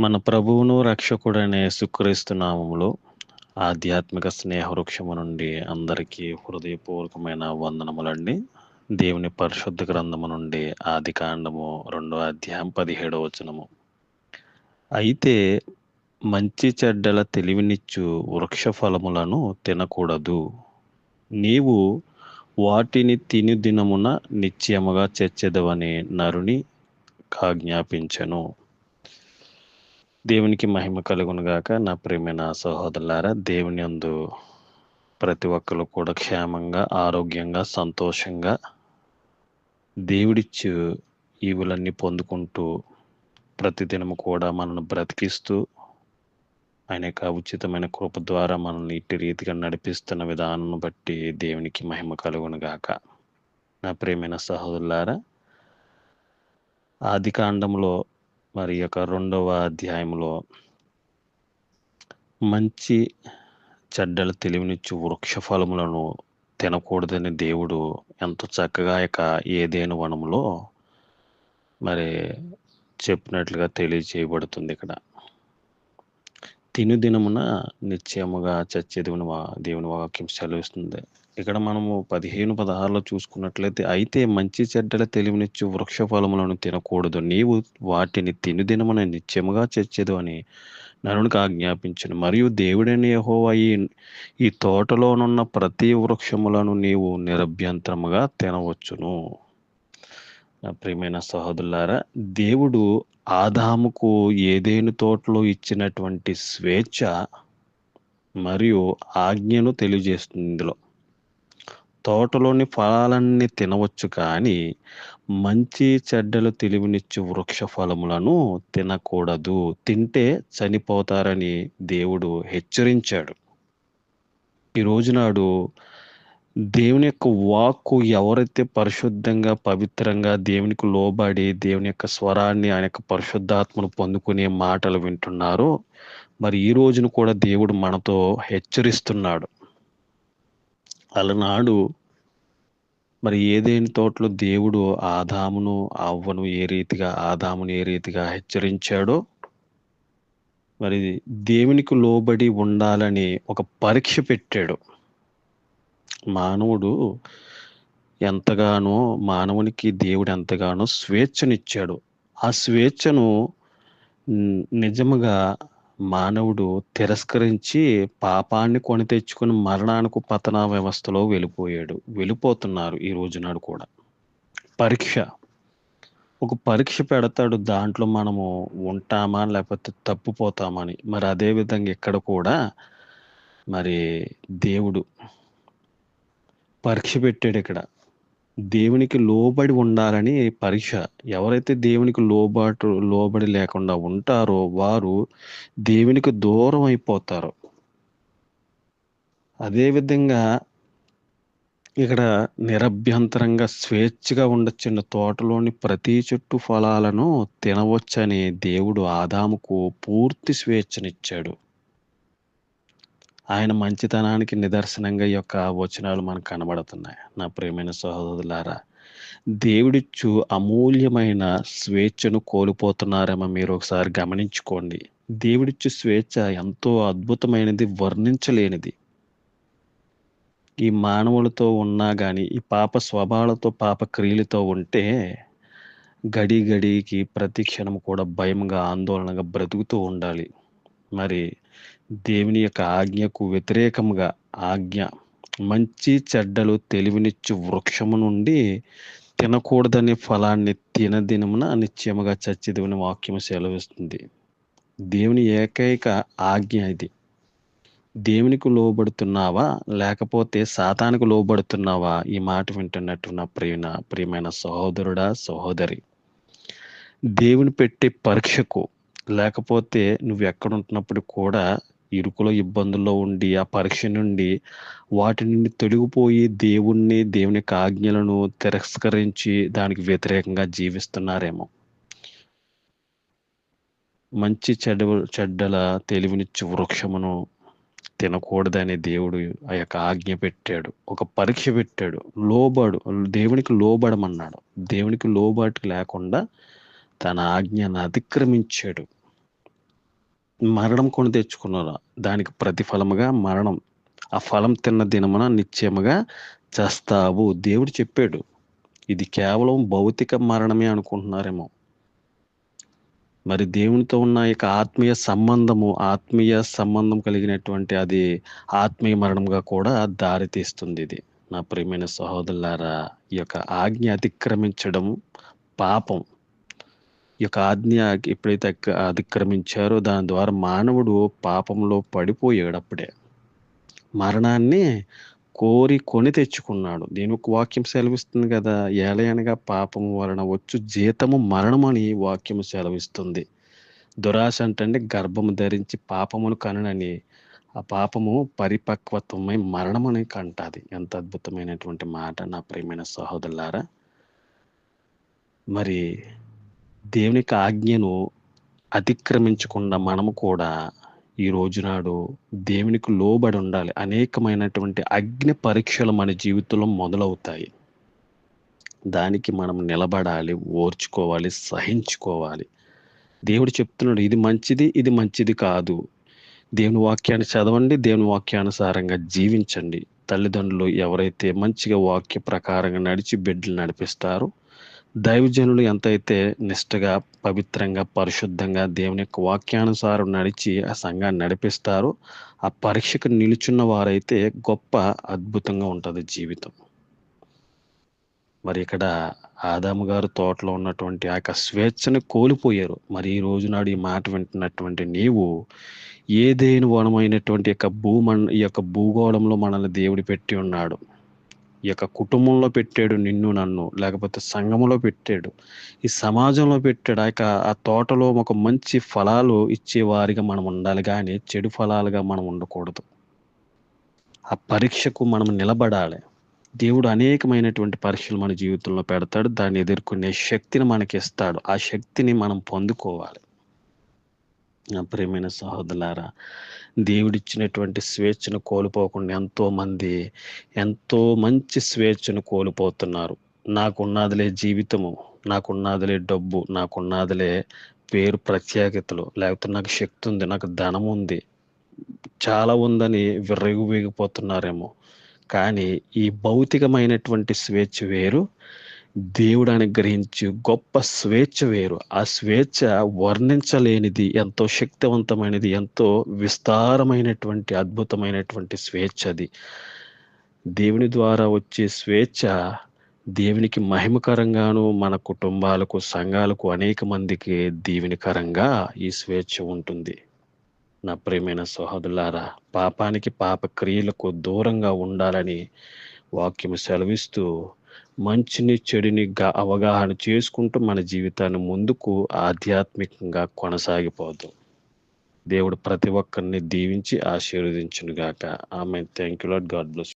మన ప్రభువును రక్షకుడనే యేసుక్రీస్తు నామములో ఆధ్యాత్మిక స్నేహ వృక్షము నుండి అందరికీ హృదయపూర్వకమైన వందనములండి. దేవుని పరిశుద్ధ గ్రంథము నుండి ఆది కాండము రెండో అధ్యాయం పదిహేడో వచనము. అయితే మంచి చెడ్డల తెలివినిచ్చు వృక్ష ఫలములను తినకూడదు. నీవు వాటిని తిని దినమున నిశ్చయముగా చచ్చెదవని నరుని కాజ్ఞాపించను. దేవునికి మహిమ కలుగునుగాక నా ప్రేమైన సహోదరులారా దేవుని అందు ప్రతి ఒక్కరు కూడా క్షేమంగా ఆరోగ్యంగా సంతోషంగా దేవుడిచ్చు ఈవులన్నీ పొందుకుంటూ ప్రతిదినము కూడా మనల్ని బ్రతికిస్తూ ఆయన యొక్క ఉచితమైన కృప ద్వారా మనల్ని ఇట్టి రీతిగా నడిపిస్తున్న విధానం బట్టి దేవునికి మహిమ కలుగునుగాక నా ప్రేమైన సహోదరులారా ఆది కాండంలో మరి యొక్క రెండవ అధ్యాయంలో మంచి చెడ్డల తెలివినిచ్చు వృక్ష ఫలములను తినకూడదని దేవుడు ఎంతో చక్కగా యొక్క ఏదేను వనములో మరి చెప్పినట్లుగా తెలియజేయబడుతుంది ఇక్కడ. తిను దినమున నిశ్చయముగా చచ్చేదివుని వా దేవుని వాక్యం సెలవిస్తుంది. ఇక్కడ మనము పదిహేను పదహారులో చూసుకున్నట్లయితే అయితే మంచి చెడ్డల తెలివినిచ్చు వృక్ష ఫలములను తినకూడదు. నీవు వాటిని తినుదినమన నిత్యముగా చచ్చేదు అని నరునికి ఆజ్ఞాపించను. మరియు దేవుడని యహోవా ఈ ఈ తోటలోనున్న ప్రతి వృక్షములను నీవు నిరభ్యంతరముగా తినవచ్చును. నా ప్రియమైన సహోదరులారా దేవుడు ఆదాముకు ఏదేని తోటలో ఇచ్చినటువంటి స్వేచ్ఛ మరియు ఆజ్ఞను తెలియజేస్తుంది ఇందులో. తోటలోని ఫలాలన్నీ తినవచ్చు కానీ మంచి చెడ్డలు తెలివినిచ్చు వృక్ష ఫలములను తినకూడదు. తింటే చనిపోతారని దేవుడు హెచ్చరించాడు. ఈ రోజునాడు దేవుని యొక్క వాక్కు ఎవరైతే పరిశుద్ధంగా పవిత్రంగా దేవునికి లోబడి దేవుని యొక్క స్వరాన్ని ఆయన యొక్క పరిశుద్ధాత్మను పొందుకునే మాటలు వింటున్నారో మరి ఈ రోజును కూడా దేవుడు మనతో హెచ్చరిస్తున్నాడు. అలనాడు మరి ఏదేని తోటలో దేవుడు ఆదామును అవ్వను ఏ రీతిగా ఆదామును ఏ రీతిగా హెచ్చరించాడో మరి దేవునికి లోబడి ఉండాలని ఒక పరీక్ష పెట్టాడు. మానవుడు ఎంతగానో మానవునికి దేవుడు ఎంతగానో స్వేచ్ఛనిచ్చాడు. ఆ స్వేచ్ఛను నిజముగా మానవుడు తిరస్కరించి పాపాన్ని కొని తెచ్చుకుని మరణానికి పతన వ్యవస్థలో వెళ్ళిపోయాడు. వెళ్ళిపోతున్నారు ఈ రోజునాడు కూడా. పరీక్ష. ఒక పరీక్ష పెడతాడు. దాంట్లో మనము ఉంటామా లేకపోతే తప్పుపోతామని. మరి అదే విధంగా ఇక్కడ కూడా మరి దేవుడు పరీక్ష పెట్టాడు ఇక్కడ. దేవునికి లోబడి ఉండాలని పరీక్ష. ఎవరైతే దేవునికి లోబాటు లోబడి లేకుండా ఉంటారో వారు దేవునికి దూరం అయిపోతారు. అదేవిధంగా ఇక్కడ నిరభ్యంతరంగా స్వేచ్ఛగా ఉండొచ్చిన తోటలోని ప్రతి చెట్టు ఫలాలను తినవచ్చని దేవుడు ఆదాముకు పూర్తి స్వేచ్ఛనిచ్చాడు. ఆయన మంచితనానికి నిదర్శనంగా ఈ యొక్క వచనాలు మనకు కనబడుతున్నాయి. నా ప్రేమైన సహోదరులారా దేవుడిచ్చు అమూల్యమైన స్వేచ్ఛను కోల్పోతున్నారేమో మీరు ఒకసారి గమనించుకోండి. దేవుడిచ్చు స్వేచ్ఛ ఎంతో అద్భుతమైనది వర్ణించలేనిది. ఈ మానవులతో ఉన్నా కానీ ఈ పాప స్వభావాలతో పాప క్రియలతో ఉంటే గడి గడికి ప్రతి క్షణం కూడా భయంగా ఆందోళనగా బ్రతుకుతూ ఉండాలి. మరి దేవుని యొక్క ఆజ్ఞకు వ్యతిరేకముగా ఆజ్ఞ. మంచి చెడ్డలు తెలివినిచ్చు వృక్షము నుండి తినకూడదనే ఫలాన్ని తినదినమున నిత్యముగా చచ్చిదివని వాక్యము సెలవిస్తుంది. దేవుని ఏకైక ఆజ్ఞ ఇది. దేవునికి లోబడుతున్నావా? లేకపోతే సాతానికి లోబడుతున్నావా? ఈ మాట వింటున్నట్టు నా ప్రియున ప్రియమైన సహోదరుడా సహోదరి. దేవుని పెట్టే పరీక్షకు లేకపోతే నువ్వు ఎక్కడ ఉంటున్నప్పుడు కూడా ఇరుకులో ఇబ్బందుల్లో ఉండి ఆ పరీక్ష నుండి వాటి నుండి తొలగిపోయి దేవుణ్ణి దేవుని యొక్క ఆజ్ఞలను తిరస్కరించి దానికి వ్యతిరేకంగా జీవిస్తున్నారేమో. మంచి చెడ్డ చెడ్డల తెలివినిచ్చు వృక్షమును తినకూడదని దేవుడు ఆ యొక్క ఆజ్ఞ పెట్టాడు. ఒక పరీక్ష పెట్టాడు. లోబడు దేవునికి లోబడమన్నాడు. దేవునికి లోబాటు లేకుండా తన ఆజ్ఞను అతిక్రమించాడు. మరణం కొని తెచ్చుకున్నారు? దానికి ప్రతిఫలముగా మరణం. ఆ ఫలం తిన్న దినమున నిశ్చయముగా చస్తావు. దేవుడు చెప్పాడు ఇది కేవలం భౌతిక మరణమే అనుకుంటున్నారేమో. మరి దేవునితో ఉన్న యొక్క ఆత్మీయ సంబంధము ఆత్మీయ సంబంధం కలిగినటువంటి అది ఆత్మీయ మరణంగా కూడా దారితీస్తుంది ఇది. నా ప్రియమైన సహోదరులారా ఈ యొక్క ఆజ్ఞ అతిక్రమించడం పాపం. యొక్క ఆజ్ఞ ఎప్పుడైతే అతిక్రమించారో దాని ద్వారా మానవుడు పాపంలో పడిపోయాడు అప్పుడే మరణాన్ని కోరి కొని తెచ్చుకున్నాడు. దీని ఒక వాక్యం సెలవిస్తుంది కదా ఏలయనగా పాపం వలన వచ్చు జీతము మరణం అని వాక్యం సెలవిస్తుంది. దురాశ అంటే గర్భము ధరించి పాపమును కనడని ఆ పాపము పరిపక్వత్వమై మరణం అని కంటాది. ఎంత అద్భుతమైనటువంటి మాట నా ప్రియమైన సహోదరులారా. మరి దేవునికి ఆజ్ఞను అతిక్రమించకుండా మనము కూడా ఈ రోజునాడు దేవునికి లోబడి ఉండాలి. అనేకమైనటువంటి అగ్ని పరీక్షలు మన జీవితంలో మొదలవుతాయి. దానికి మనం నిలబడాలి ఓర్చుకోవాలి సహించుకోవాలి. దేవుడు చెప్తున్నాడు ఇది మంచిది ఇది మంచిది కాదు. దేవుని వాక్యాన్ని చదవండి దేవుని వాక్యానుసారంగా జీవించండి. తల్లిదండ్రులు ఎవరైతే మంచిగా వాక్య ప్రకారంగా నడిచి బిడ్డలు నడిపిస్తారో దైవజనులు ఎంతైతే నిష్ఠగా పవిత్రంగా పరిశుద్ధంగా దేవుని యొక్క వాక్యానుసారం నడిచి ఆ సంఘాన్ని నడిపిస్తారో ఆ పరీక్షకు నిలుచున్న వారైతే గొప్ప అద్భుతంగా ఉంటుంది జీవితం. మరి ఇక్కడ ఆదాము గారు తోటలో ఉన్నటువంటి ఆ యొక్క స్వేచ్ఛను కోల్పోయారు. మరి ఈ రోజు నాడు ఈ మాట వింటున్నటువంటి నీవు ఏదేని వనమైనటువంటి యొక్క భూమన్ ఈ యొక్క భూగోళంలో మనల్ని దేవుడు పెట్టి ఉన్నాడు. ఈ యొక్క కుటుంబంలో పెట్టాడు నిన్ను నన్ను లేకపోతే సంఘంలో పెట్టాడు. ఈ సమాజంలో పెట్టాడు. ఆ యొక్క ఆ తోటలో ఒక మంచి ఫలాలు ఇచ్చేవారిగా మనం ఉండాలి కానీ చెడు ఫలాలుగా మనం ఉండకూడదు. ఆ పరీక్షకు మనం నిలబడాలి. దేవుడు అనేకమైనటువంటి పరీక్షలు మన జీవితంలో పెడతాడు. దాన్ని ఎదుర్కొనే శక్తిని మనకి ఇస్తాడు ఆ శక్తిని మనం పొందుకోవాలి. నా ప్రియమైన సహోదరులారా దేవుడిచ్చినటువంటి స్వేచ్ఛను కోల్పోకుండా ఎంతోమంది ఎంతో మంచి స్వేచ్ఛను కోల్పోతున్నారు. నాకున్నదిలే జీవితము నాకున్నదిలే డబ్బు నాకున్నదిలే పేరు ప్రత్యేకతలు లేకపోతే నాకు శక్తి ఉంది నాకు ధనం ఉంది చాలా ఉందని విర్రగు వేగిపోతున్నారేమో కానీ ఈ భౌతికమైనటువంటి స్వేచ్ఛ వేరు దేవుడు అనుగ్రహించి. గొప్ప స్వేచ్ఛ వేరు. ఆ స్వేచ్ఛ వర్ణించలేనిది ఎంతో శక్తివంతమైనది ఎంతో విస్తారమైనటువంటి అద్భుతమైనటువంటి స్వేచ్ఛ అది. దేవుని ద్వారా వచ్చే స్వేచ్ఛ దేవునికి మహిమకరంగాను మన కుటుంబాలకు సంఘాలకు అనేక మందికి దీవెనికరంగా ఈ స్వేచ్ఛ ఉంటుంది. నా ప్రియమైన సహోదరులారా పాపానికి పాప క్రియలకు దూరంగా ఉండాలని వాక్యము సెలవిస్తూ మంచిని చెడుని అవగాహన చేసుకుంటూ మన జీవితాన్ని ముందుకు ఆధ్యాత్మికంగా కొనసాగిపోదాం. దేవుడు ప్రతి ఒక్కరిని దీవించి ఆశీర్వదించునుగాక. ఆమె thank you lord god bless